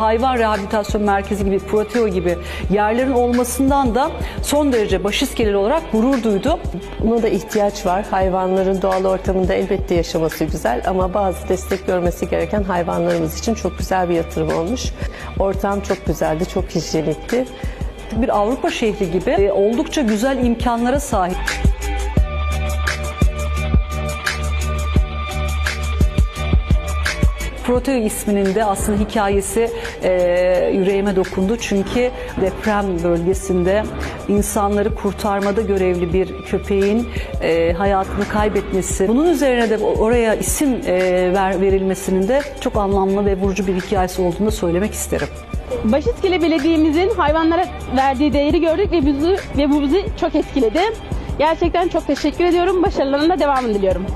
hayvan rehabilitasyon merkezi gibi, Proteo gibi yerlerin olmasından da son derece başiskeleli olarak gurur duydu. Buna da ihtiyaç var. Hayvanların doğal ortamında elbette yaşaması güzel ama bazı destek görmesi gereken hayvanlarımız için çok güzel bir yatırım olmuş. Ortam çok güzeldi, çok hijyenikti. Bir Avrupa şehri gibi e, oldukça güzel imkanlara sahip. Proteo isminin de aslında hikayesi e, yüreğime dokundu. Çünkü deprem bölgesinde insanları kurtarmada görevli bir köpeğin e, hayatını kaybetmesi, bunun üzerine de oraya isim e, ver, verilmesinin de çok anlamlı ve vurucu bir hikayesi olduğunu da söylemek isterim. Başiskele Belediye'mizin hayvanlara verdiği değeri gördük ve bizi ve bu bizi çok etkiledi. Gerçekten çok teşekkür ediyorum. Başarılarının da devamını diliyorum.